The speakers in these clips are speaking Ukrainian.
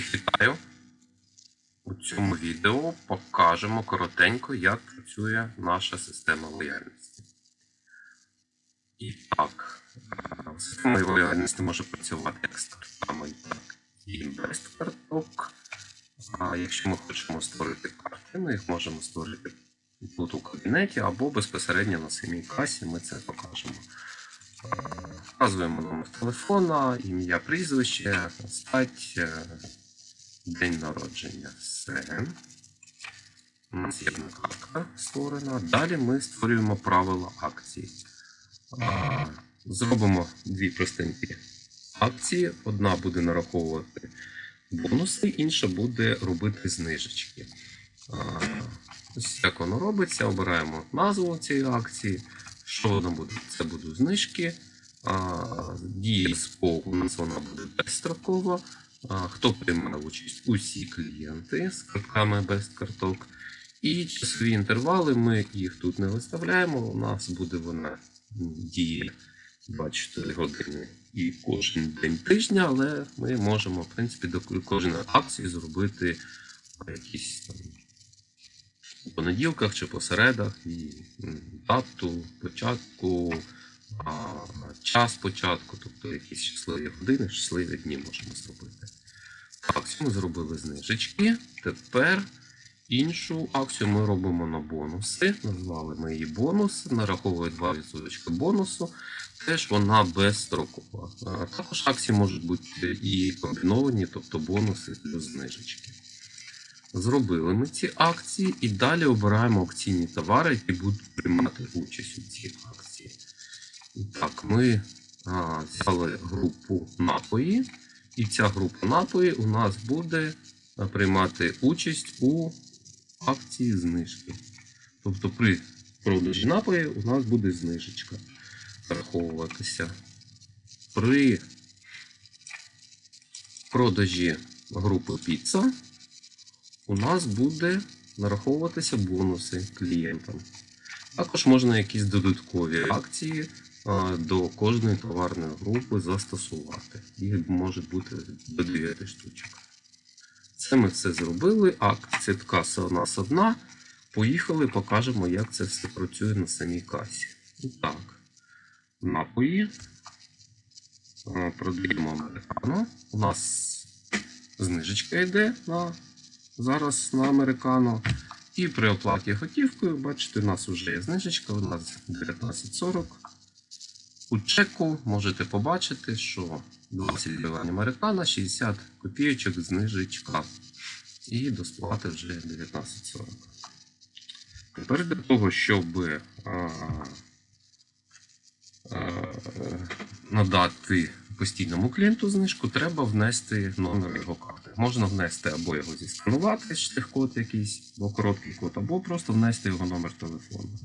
Всіх вітаю. У цьому відео покажемо коротенько, як працює наша система лояльності. І так, е, система лояльності може працювати як з картами, так і без карток. А якщо ми хочемо створити карти, ми їх можемо створити тут у кабінеті або безпосередньо на самій касі. Ми це покажемо. Е, Вказуємо номер телефона, ім'я, прізвище, стать, е, день народження. Все. У нас є одна картка створена. Далі ми створюємо правила акції. Зробимо дві простенькі акції. Одна буде нараховувати бонуси, інша буде робити знижечки. Ось як воно робиться, обираємо назву цієї акції. Що воно буде? Це будуть знижки. Дія СПО у нас вона буде безстрокова. Хто приймає участь? Усі клієнти з картками без карток. І часові інтервали ми їх тут не виставляємо. У нас буде вона діє 24 години і кожен день тижня, але ми можемо, в принципі, до кожної акції зробити якісь там понеділках чи посередах і дату початку, час початку, тобто якісь щасливі години, щасливі дні можемо зробити. Акцію ми зробили знижечки. Тепер іншу акцію ми робимо на бонуси. Назвали ми її бонус, нараховує 2% бонусу. Теж вона безстрокова. Також акції можуть бути і комбіновані, тобто бонуси плюс знижечки. Зробили ми ці акції і далі обираємо акційні товари, які будуть приймати участь у цій так, ми взяли групу напої, і ця група напої у нас буде приймати участь у акції знижки. Тобто при продажі напої у нас буде знижечка зараховуватися. При продажі групи піца у нас буде нараховуватися бонуси клієнтам. Також можна якісь додаткові акції до кожної товарної групи застосувати. Їх може бути до 9 штучок. Це ми все зробили. Акція каса у нас одна. Поїхали, покажемо, як це все працює на самій касі. Так, напої. Продаємо американо. У нас знижечка йде на зараз на американо. І при оплаті готівкою, бачите, у нас вже є знижечка, у нас 19,40. У чеку можете побачити, що 20 гривень американо, 60 копійочок знижечка. І до сплати вже 19,40. Тепер для того, щоб а, а, надати постійному клієнту знижку, треба внести номер його карти. Можна внести або його зісканувати, штрих-код якийсь, або короткий код, або просто внести його номер телефону.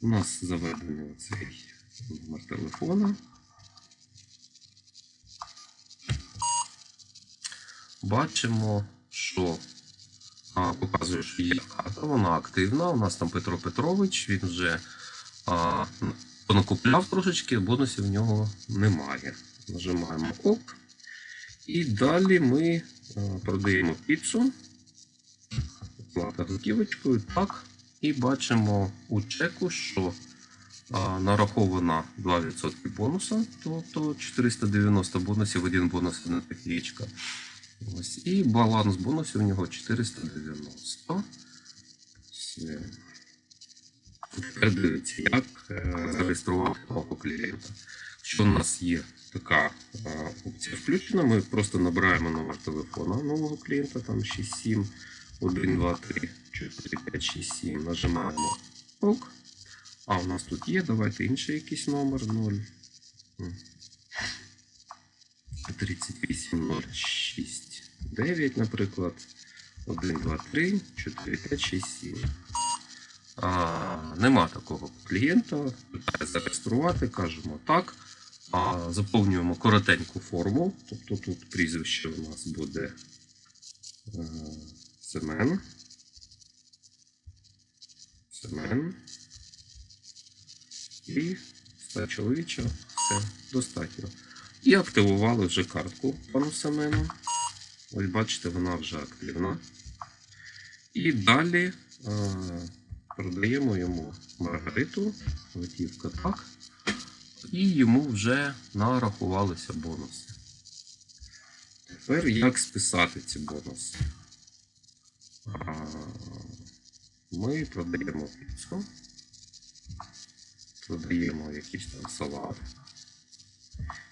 У нас заведений цей номер телефона. Бачимо, що а, показує, що є карта, вона активна. У нас там Петро Петрович, він вже понакупляв трошечки, бонусів в нього немає. Нажимаємо ОК. І далі ми а, продаємо піцу. Плата готівочкою. Так. І бачимо у чеку, що нараховано 2% бонуса, тобто 490 бонусів, один бонус, одна копієчка. Ось. І баланс бонусів у нього 490. Все. Тепер дивіться, як е, зареєструвати нового клієнта. Якщо у нас є така е, опція включена, ми просто набираємо номер телефона нового клієнта, там 67 1, 2, 3, 4, 5, 6, 7. Нажимаємо ОК. А, у нас тут є. Давайте інший якийсь номер 0. 38 06 9, наприклад. 1, 2, 3, 4, 5, 6, 7. А, нема такого клієнта. Зареєструвати, кажемо так. А, заповнюємо коротеньку форму. Тобто тут прізвище у нас буде е, Семен. Семен. І стать чоловіча. Все, достатньо. І активували вже картку пану Семену. Ось бачите, вона вже активна. І далі е, продаємо йому Маргариту, готівка так. І йому вже нарахувалися бонуси. Тепер як списати ці бонуси? А, Ми продаємо піцу, продаємо якийсь там салат.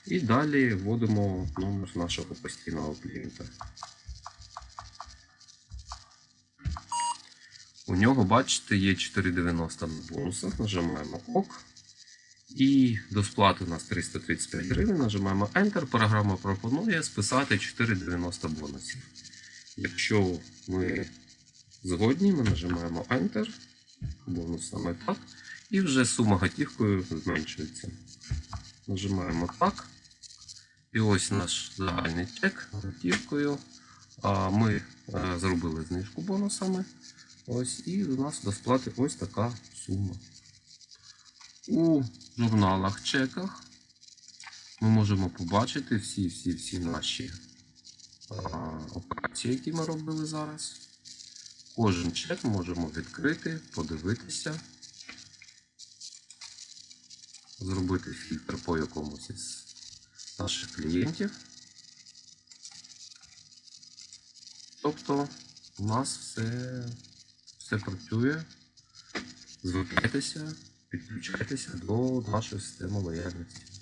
І далі вводимо номер нашого постійного клієнта. У нього, бачите, є 4,90 на бонусах. Нажимаємо ОК. І до сплати у нас 335 гривень. Нажимаємо Enter. Програма пропонує списати 4,90 бонусів. Якщо ми згодні, ми нажимаємо Enter. Бонус саме так. І вже сума готівкою зменшується. Нажимаємо так. І ось наш загальний чек готівкою. Ми е, зробили знижку бонусами. Ось, і у нас до сплати ось така сума. У журналах чеках ми можемо побачити всі-всі-всі наші а, операції, які ми робили зараз. Кожен чек можемо відкрити, подивитися, зробити фільтр по якомусь із наших клієнтів. Тобто у нас все, все працює. Звертайтеся, підключайтеся до нашої системи лояльності.